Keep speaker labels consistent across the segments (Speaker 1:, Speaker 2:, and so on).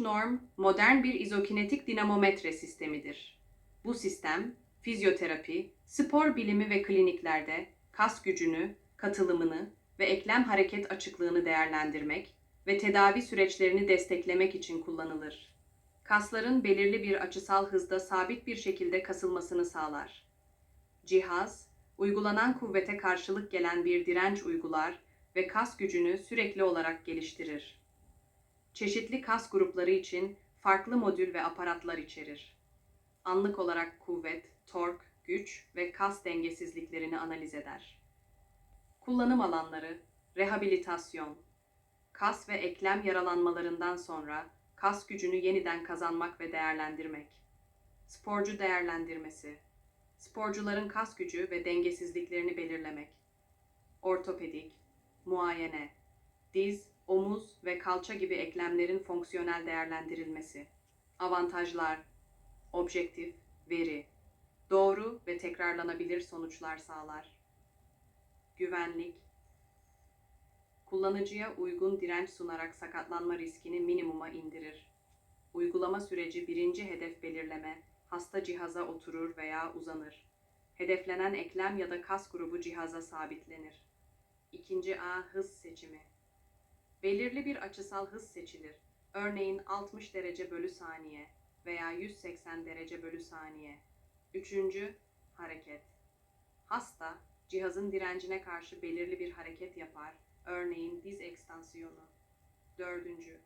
Speaker 1: Norm, modern bir izokinetik dinamometre sistemidir. Bu sistem, fizyoterapi, spor bilimi ve kliniklerde kas gücünü, katılımını ve eklem hareket açıklığını değerlendirmek ve tedavi süreçlerini desteklemek için kullanılır. Kasların belirli bir açısal hızda sabit bir şekilde kasılmasını sağlar. Cihaz, uygulanan kuvvete karşılık gelen bir direnç uygular ve kas gücünü sürekli olarak geliştirir çeşitli kas grupları için farklı modül ve aparatlar içerir. Anlık olarak kuvvet, tork, güç ve kas dengesizliklerini analiz eder. Kullanım alanları, rehabilitasyon, kas ve eklem yaralanmalarından sonra kas gücünü yeniden kazanmak ve değerlendirmek. Sporcu değerlendirmesi, sporcuların kas gücü ve dengesizliklerini belirlemek. Ortopedik, muayene, diz, omuz ve kalça gibi eklemlerin fonksiyonel değerlendirilmesi. Avantajlar, objektif, veri, doğru ve tekrarlanabilir sonuçlar sağlar. Güvenlik, kullanıcıya uygun direnç sunarak sakatlanma riskini minimuma indirir. Uygulama süreci birinci hedef belirleme, hasta cihaza oturur veya uzanır. Hedeflenen eklem ya da kas grubu cihaza sabitlenir. İkinci A hız seçimi. Belirli bir açısal hız seçilir. Örneğin 60 derece bölü saniye veya 180 derece bölü saniye. Üçüncü, hareket. Hasta, cihazın direncine karşı belirli bir hareket yapar. Örneğin diz ekstansiyonu. Dördüncü,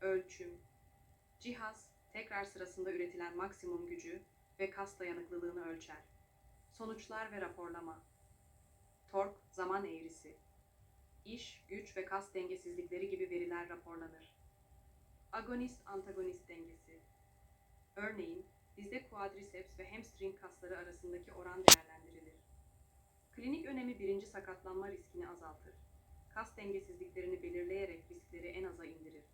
Speaker 1: ölçüm. Cihaz, tekrar sırasında üretilen maksimum gücü ve kas dayanıklılığını ölçer. Sonuçlar ve raporlama. Tork, zaman eğrisi iş, güç ve kas dengesizlikleri gibi veriler raporlanır. Agonist-antagonist dengesi. Örneğin, dizde quadriceps ve hamstring kasları arasındaki oran değerlendirilir. Klinik önemi birinci sakatlanma riskini azaltır. Kas dengesizliklerini belirleyerek riskleri en aza indirir.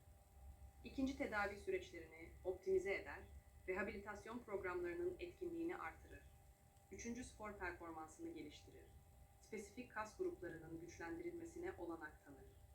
Speaker 1: İkinci tedavi süreçlerini optimize eder, rehabilitasyon programlarının etkinliğini artırır. Üçüncü spor performansını geliştirir spesifik kas gruplarının güçlendirilmesine olanak tanır.